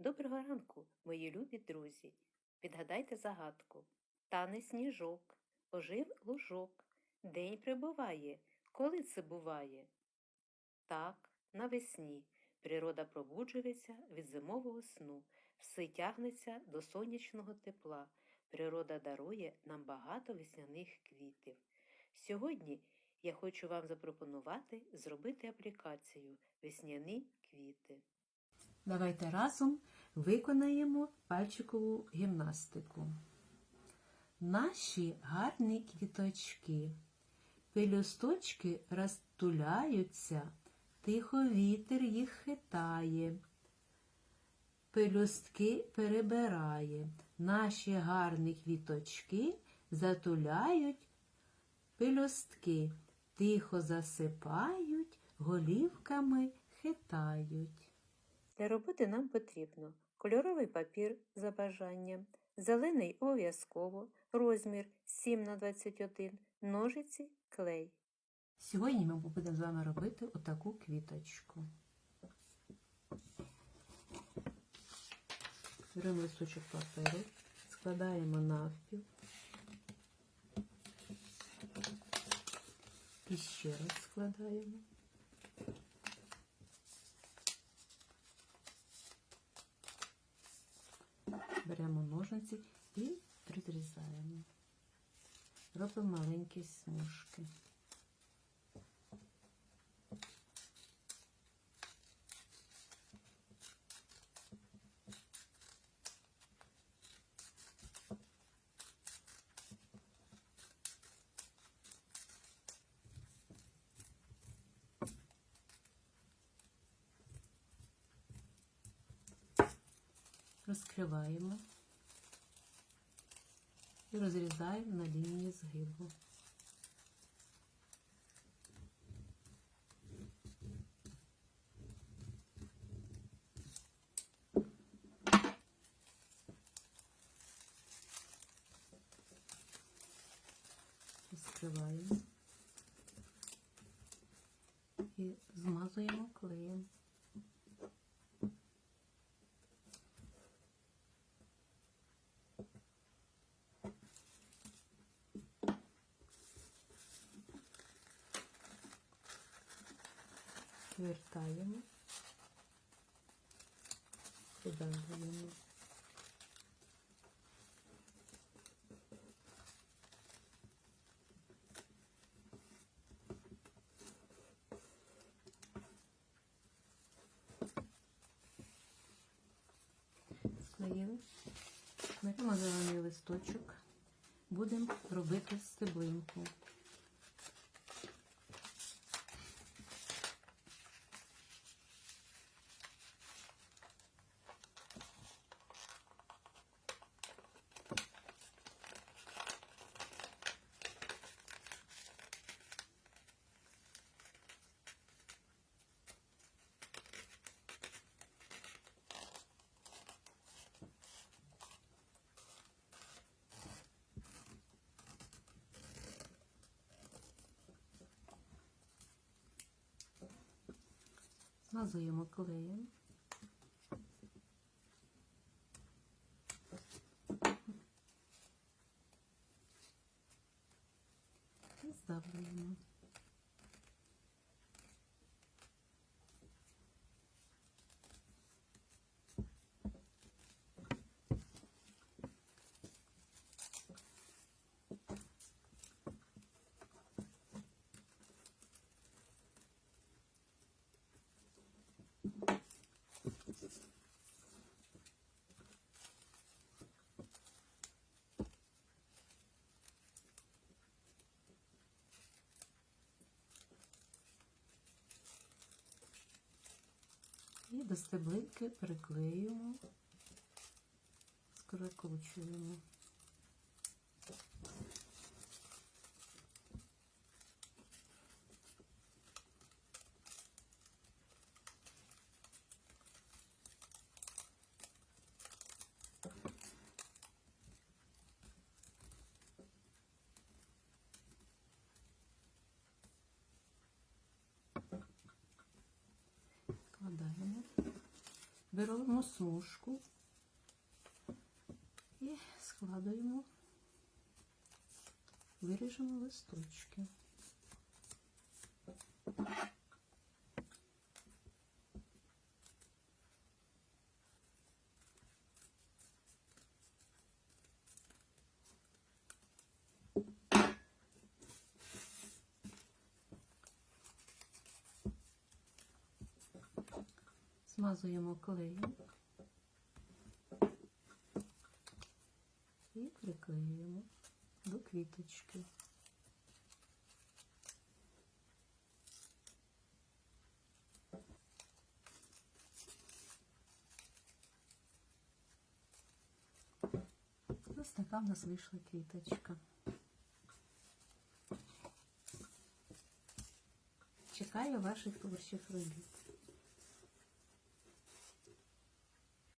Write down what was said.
Доброго ранку, мої любі друзі. Відгадайте загадку. Тане сніжок, ожив лужок. День прибуває. Коли це буває? Так, навесні. Природа пробуджується від зимового сну, все тягнеться до сонячного тепла. Природа дарує нам багато весняних квітів. Сьогодні я хочу вам запропонувати зробити аплікацію Весняні квіти. Давайте разом виконаємо пальчикову гімнастику. Наші гарні квіточки, пелюсточки розтуляються, тихо вітер їх хитає, пелюстки перебирає, наші гарні квіточки затуляють пелюстки, тихо засипають, голівками хитають. Для роботи нам потрібно кольоровий папір за бажанням, зелений обов'язково, розмір 7 на 21 ножиці, клей. Сьогодні ми будемо з вами робити отаку квіточку. Беремо листочок паперу, складаємо навпіл. І ще раз складаємо. Беремо ножниці і розрізаємо. Робимо маленькі смужки. Розкриваємо і розрізаємо на лінії згибу. Розкриваємо і змазуємо клеєм. Вертаємо, придавлюємо. Склеїли. Беремо зелений листочок, будемо робити стеблинку. Змазуємо клеєм. І здавлюємо. І до стеблинки приклеюємо, скрикочуємо. Складаємо. Беремо смужку і складаємо, виріжемо листочки. Змазуємо клеєм і приклеюємо до квіточки. Ось така в нас вийшла квіточка. Чекаю ваших творчих робіт.